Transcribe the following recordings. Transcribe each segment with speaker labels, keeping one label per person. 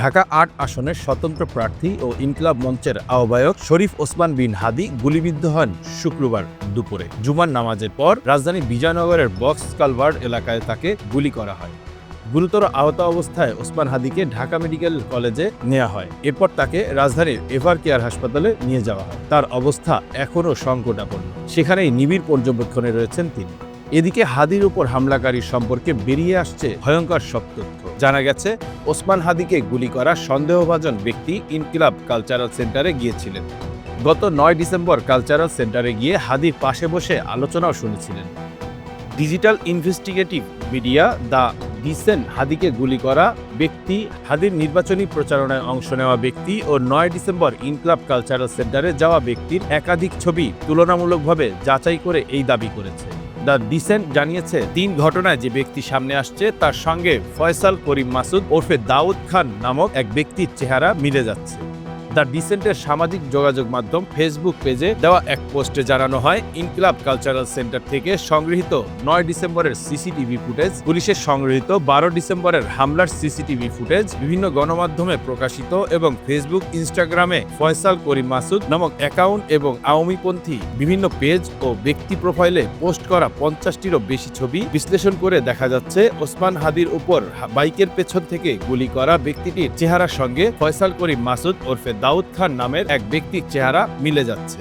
Speaker 1: ঢাকা আট আসনের স্বতন্ত্র প্রার্থী ও ইনকলাব মঞ্চের আহ্বায়ক শরীফ ওসমান বিন হাদি গুলিবিদ্ধ হন শুক্রবার দুপুরে। জুমার নামাজের পর রাজধানী বিজয়নগরের বক্স কালভার্ড এলাকায় তাকে গুলি করা হয়। গুরুতর আহত অবস্থায় ওসমান হাদিকে ঢাকা মেডিকেল কলেজে নেওয়া হয়। এরপর তাকে রাজধানীর এভার কেয়ার হাসপাতালে নিয়ে যাওয়া হয়। তার অবস্থা এখনও সংকটাপন্ন। সেখানেই নিবিড় পর্যবেক্ষণে রয়েছেন তিনি। এদিকে হাদির উপর হামলাকারী সম্পর্কে বেরিয়ে আসছে ভয়ঙ্কর সব তথ্য। জানা গেছে, ওসমান হাদিকে গুলি করা সন্দেহভাজন ব্যক্তি ইনকিলাব কালচারাল সেন্টারে গিয়েছিলেন। গত নয় ডিসেম্বর কালচারাল সেন্টারে গিয়ে হাদির পাশে বসে আলোচনাও শুনেছিলেন। Digital investigative media the Dissent হাদিকে গুলি করা ব্যক্তি, হাদির নির্বাচনী প্রচারণায় অংশ নেওয়া ব্যক্তি ও নয় ডিসেম্বর ইনক্লাব কালচারাল সেন্টারে যাওয়া ব্যক্তির একাধিক ছবি তুলনামূলকভাবে যাচাই করে এই দাবি করেছে। দ্য ডিসেন্ট জানিয়েছে, তিন ঘটনায় যে ব্যক্তি সামনে আসছে, তার সঙ্গে ফয়সাল করিম মাসুদ ওরফে দাউদ খান নামক এক ব্যক্তির চেহারা মিলে যাচ্ছে। দ্য ডিসেন্টের সামাজিক যোগাযোগ মাধ্যম ফেসবুক পেজে দেওয়া এক পোস্টে জানানো হয়, ইনকিলাব কালচারাল সেন্টার থেকে সংগৃহীত নয় ডিসেম্বরের সিসিটিভি ফুটেজ পুলিশের সংগৃহীত বারো ডিসেম্বরের হামলার সিসিটিভি ফুটেজ, বিভিন্ন গণমাধ্যমে প্রকাশিত এবং ফেসবুক, ইনস্টাগ্রামে ফয়সাল করিম মাসুদ নামক অ্যাকাউন্ট এবং আওয়ামীপন্থী বিভিন্ন পেজ ও ব্যক্তি প্রোফাইলে পোস্ট করা পঞ্চাশটিরও বেশি ছবি বিশ্লেষণ করে দেখা যাচ্ছে, ওসমান হাদির উপর বাইকের পেছন থেকে গুলি করা ব্যক্তিটির চেহারার সঙ্গে ফয়সাল করিম মাসুদ ওরফে দাউদ খান নামের এক ব্যক্তির চেহারা মিলে যাচ্ছে।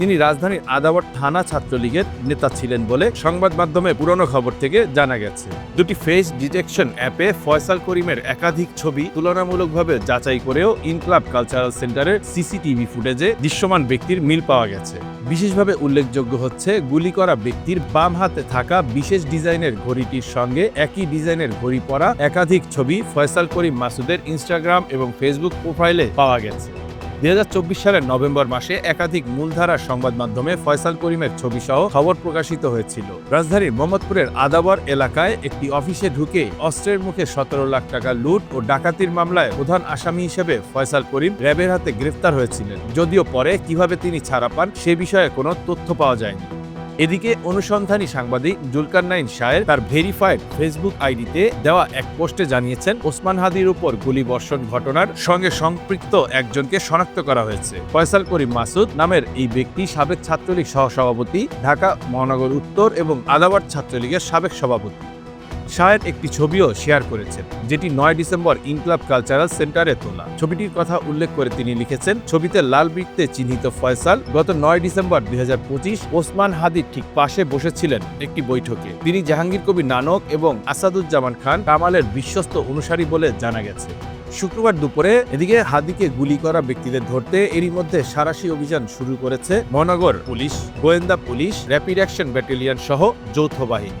Speaker 1: তিনি রাজধানীর আদাবর থানা ছাত্রলীগের নেতা ছিলেন বলে সংবাদ মাধ্যমে পুরনো খবর থেকে জানা গেছে। দুটি ফেস ডিটেকশন অ্যাপে ফয়সাল করিমের একাধিক ছবি তুলনামূলকভাবে যাচাই করেও ইনক্লাব কালচারাল সেন্টারের সিসিটিভি ফুটেজে দৃশ্যমান ব্যক্তির মিল পাওয়া গেছে। বিশেষভাবে উল্লেখযোগ্য হচ্ছে, গুলি করা ব্যক্তির বাম হাতে থাকা বিশেষ ডিজাইনের ঘড়িটির সঙ্গে একই ডিজাইনের ঘড়ি পরা একাধিক ছবি ফয়সাল করিম মাসুদের ইনস্টাগ্রাম এবং ফেসবুক প্রোফাইলে পাওয়া গেছে। দুই হাজার চব্বিশ সালের নভেম্বর মাসে একাধিক মূলধারার সংবাদ মাধ্যমে ফয়সাল করিমের ছবি সহ খবর প্রকাশিত হয়েছিল। রাজধানীর মোহাম্মদপুরের আদাবর এলাকায় একটি অফিসে ঢুকে অস্ত্রের মুখে সতেরো লাখ টাকা লুট ও ডাকাতির মামলায় প্রধান আসামি হিসেবে ফয়সাল করিম র্যাবের হাতে গ্রেফতার হয়েছিলেন। যদিও পরে কীভাবে তিনি ছাড়া পান সে বিষয়ে কোনো তথ্য পাওয়া যায়নি। এদিকে অনুসন্ধানী সাংবাদিক জুলকার নাইন শায়ের তার ভেরিফাইড ফেসবুক আইডিতে দেওয়া এক পোস্টে জানিয়েছেন, ওসমান হাদির উপর গুলিবর্ষণ ঘটনার সঙ্গে সম্পৃক্ত একজনকে শনাক্ত করা হয়েছে। ফয়সাল করিম মাসুদ নামের এই ব্যক্তি সাবেক ছাত্রলীগ সহসভাপতি, ঢাকা, মহানগর উত্তর এবং আদাবাদ ছাত্রলীগের সাবেক সভাপতি। শাহের একটি ছবিও শেয়ার করেছেন, যেটি নয় ডিসেম্বর ইনক্লাব কালচারাল সেন্টারে তোলা। ছবিটির কথা উল্লেখ করে তিনি লিখেছেন, ছবিতে লাল বৃত্তে চিহ্নিত ফয়সাল গত নয় ডিসেম্বর দুই হাজার পঁচিশ ওসমান হাদির ঠিক পাশে বসেছিলেন একটি বৈঠকে। তিনি জাহাঙ্গীর কবি নানক এবং আসাদুজ্জামান খান কামালের বিশ্বস্ত অনুসারী বলে জানা গেছে। শুক্রবার দুপুরে এদিকে হাদিকে গুলি করা ব্যক্তিদের ধরতে এরই মধ্যে সারাশি অভিযান শুরু করেছে মহানগর পুলিশ, গোয়েন্দা পুলিশ, র্যাপিড অ্যাকশন ব্যাটালিয়ন সহ যৌথ বাহিনী।